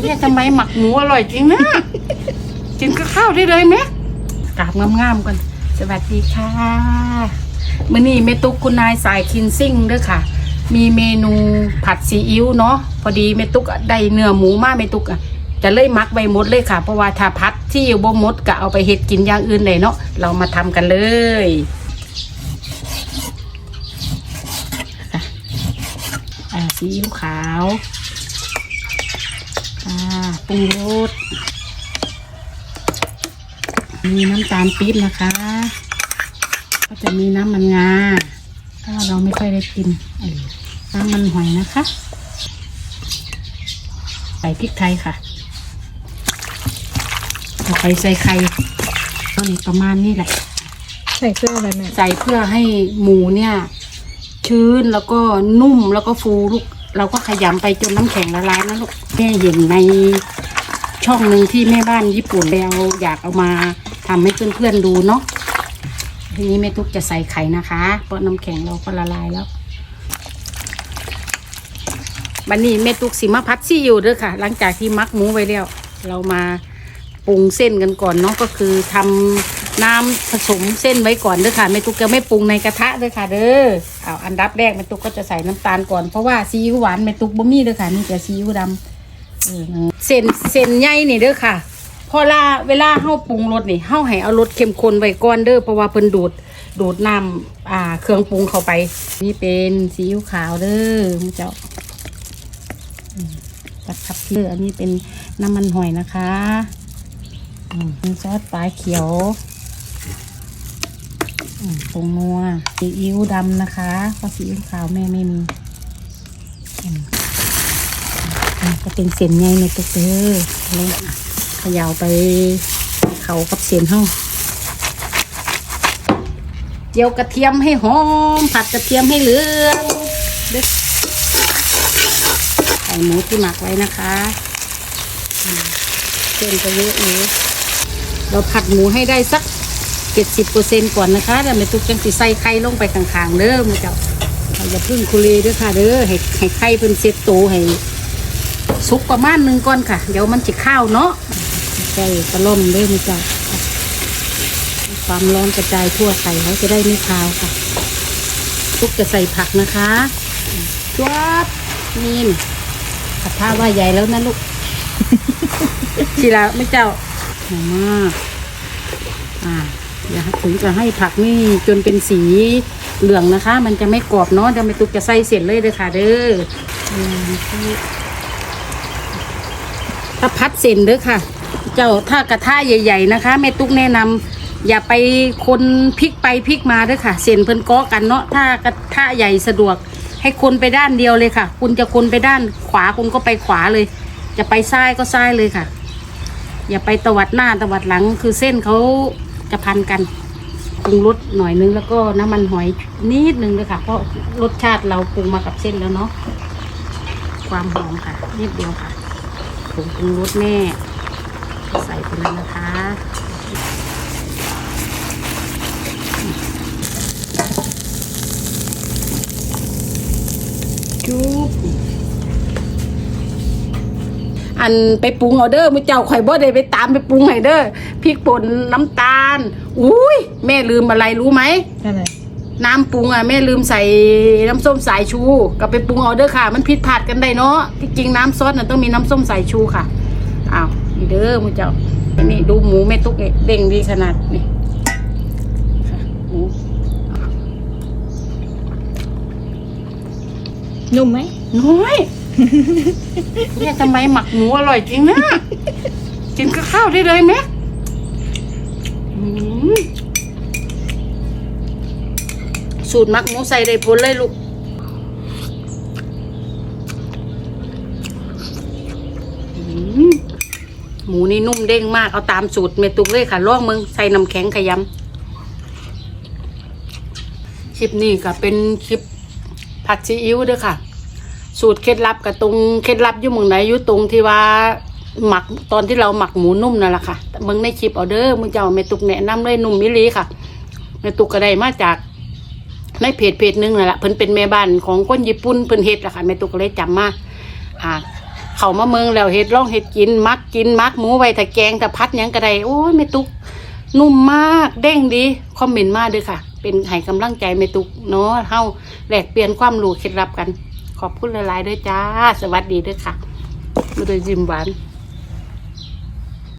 เนี่ยทำไมหมักหมูอร่อยจริงนะกินกับข้าวได้เลยไหมกราบงามๆกันสวัสดีค่ะมื่อนี้เมตุกคุณนายสายคินซิ่งด้วยค่ะ มีเมนูผัดซีอิ๊วเนาะพอดีเมตุกได้เนื้อหมูมาเมตุกอะจะเลยมักใบมดเลยค่ะ เพราะว่าถ้าพัดที่อยู่บ่มดก็เอาไปเฮ็ดกินอย่างอื่นเลยเนาะเรามาทำกันเลยซีอิ๊วขาว อ่าปรุงรสมีน้ำตาลปี๊บนะคะ ก็จะมีน้ำมันงาถ้าเราไม่ค่อยได้กินเออน้ำมันหอยนะคะ ใส่พริกไทยค่ะต่อไปใส่ไข่ตอนนี้ประมาณนี้แหละ ใส่เสื้ออะไรแม่ใส่เพื่อให้หมูเนี่ย ชื้นแล้วก็นุ่มแล้วก็ฟูลูก เราก็ขยำไปจนน้ำแข็งละลายนะลูกแม่เห็นในช่องหนึ่งที่แม่บ้านญี่ปุ่นแล้วอยากเอามาทำให้เพื่อนๆดูเนาะทีนี้แม่ตุ๊กจะใส่ไข่นะคะ เพราะน้ำแข็งเราก็ละลายแล้ววันนี้แม่ตุ๊กสิมาพัดซี่อยู่เด้อค่ะ หลังจากที่มักหมูไว้แล้ว เรามาปรุงเส้นกันก่อนเนาะก็คือทำ น้ำผสมเส้นไว้ก่อนเด้อค่ะแม่ตุ๊กจะไม่ปรุงในกระทะเด้อค่ะ เด้อเอาอันดับแรกแม่ตุ๊กก็จะใส่น้ำตาลก่อนเพราะว่าซีอิ๊วหวานแม่ตุ๊กบ่มีเด้อค่ะนี่แต่ซีอิ๊วดำเส้นเส้นใหญ่นี่เด้อค่ะพอลาเวลาเฮาปรุงรสนี่เฮาให้เอารสเข้มข้นไว้ก่อนเด้อเพราะว่าเพิ่นดูดดูดน้ำอ่า เครื่องปรุงเข้าไป นี่เป็นซีอิ๊วขาวเด้อมึงเจ้าตัดครับเด้ออันนี้เป็นน้ำมันหอยนะคะซอสปลาเขียว อืมปรุงนัวซีอิ๊วดำนะคะเพราะซีอิ๊วขาวแม่ไม่มีก็เป็นเส้นใหญ่ในตัวเด้อเลยอะเขย่าไปเขากับเสียนเฮาเจียวกระเทียมให้หอม ผัดกระเทียมให้เหลืองเด็ดใส่หมูที่หมักไว้นะคะเส้นก็เยอะอยู่เราผัดหมูให้ได้สัก เจ็ดสิบเปอร์เซ็นต์ก่อนนะคะแล้วไม่ตุกจังสิใส่ไข่ลงไปข้างๆเด้อมือเจ้าเราอย่าพึ่งคุเรด้อค่ะเด้อให้ให้ไข่เพิ่นเซ็ตโตให้สุกประมาณหนึ่งก่อนค่ะ เดี๋ยวมันจะข้าวเนาะใส่กระล่อมด้วยนี่จ้ะให้ความร้อนกระจายทั่วไข่เขาจะได้ไม่คาวค่ะทุกจะใส่ผักนะคะจวบนี่นกระทะว่าใหญ่แล้วนะลูกทีละไม่เจ้าหอมมากอ่า ถึงจะให้ผักนี่จนเป็นสีเหลืองนะคะ มันจะไม่กรอบเนาะเดี๋ยวไม่ตุกจะใส่เสร็จเลยเลยค่ะ เด้อถ้าพัดเส้นเด้อค่ะ เจ้าถ้ากระทะใหญ่ ๆนะคะแม่ตุ๊กแนะนำอย่าไปคนพลิกไปพลิกมาเด้อค่ะ เส้นเพิ่นกาะกันเนาะถ้ากระทะใหญ่สะดวก ให้คนไปด้านเดียวเลยค่ะ คุณจะคนไปด้านขวาคุณก็ไปขวาเลย จะไปซ้ายก็ซ้ายเลยค่ะ อย่าไปตวัดหน้าตวัดหลังคือเส้นเขา จะพันกันปรุงรสหน่อยนึงแล้วก็น้ำมันหอยนิดนึงเลยค่ะ เพราะรสชาติเราปรุงมากับเส้นแล้วเนาะความหอมค่ะนิดเดียวค่ะผงปรุงรสแม่ ใส่ไปเลยนะคะ จุ๊บ อันไปปรุงเอาเด้อมือเจ้าข่อยบ่ได้ไปตามไปปรุงให้เด้อพริกป่นน้ำตาล อุ้ยแม่ลืมอะไรรู้ไหม อะไรน้ำปรุงอะแม่ลืมใส่น้ำส้มสายชูก็ไปปรุงเอาเด้อค่ะ มันผิดพลาดกันได้เนาะที่จริงน้ำซอสน่ะต้องมีน้ำส้มสายชูค่ะอ้าวนี่เด้อมุเจ้านี่ดูหมูแม่ตุ๊กนี่เด้งดีขนาดนี่ค่ะหมูนุ่มไหมน้อย เนี่ยทำไมหมักหมูอร่อยจริงนะ กินกับข้าวได้เลยไหมอืมสูตรหมักหมูใส่ได้ผลเลยลูก อืมหมูนี่นุ่มเด้งมาก เอาตามสูตรเมตุกเลยค่ะลองมึงใส่น้ำแข็งขยำคลิปนี้ก็เป็นคลิปผัดซีอิ๊วเด้วยค่ะ สูตรเคล็ดลับกับตรงเคล็ดลับอยู่เมืองไหนอยู่ตรงที่ว่าหมักตอนที่เราหมักหมูนุ่มนั่นแหละค่ะเมืองในคลิปเอาเด้อมึงเจ้าเมตุกแนะนำเลยนุ่มมิลีค่ะเมตุกกระไดมาจากในเพจเพจนึงนั่นแหละเพิ่นเป็นแม่บ้านของคนญี่ปุ่นเพิ่นเฮ็ดละค่ะเมตุกก็เลยจำมาอ่าเขามาเมืองแล้วเฮ็ดล่องเฮ็ดกินมักกินมักหมูไว้ถ้าแกงถ้าพัดยังกระไดโอ้ยเมตุกนุ่มมากเด้งดีคอมเมนต์มาเด้อค่ะ เป็นให้กำลังใจเมตุกเนาะเฮาแลกเปลี่ยนความรู้เคล็ดลับกัน ขอบคุณหลายๆด้วยจ้า สวัสดีด้วยค่ะมาโดยจิมหวาน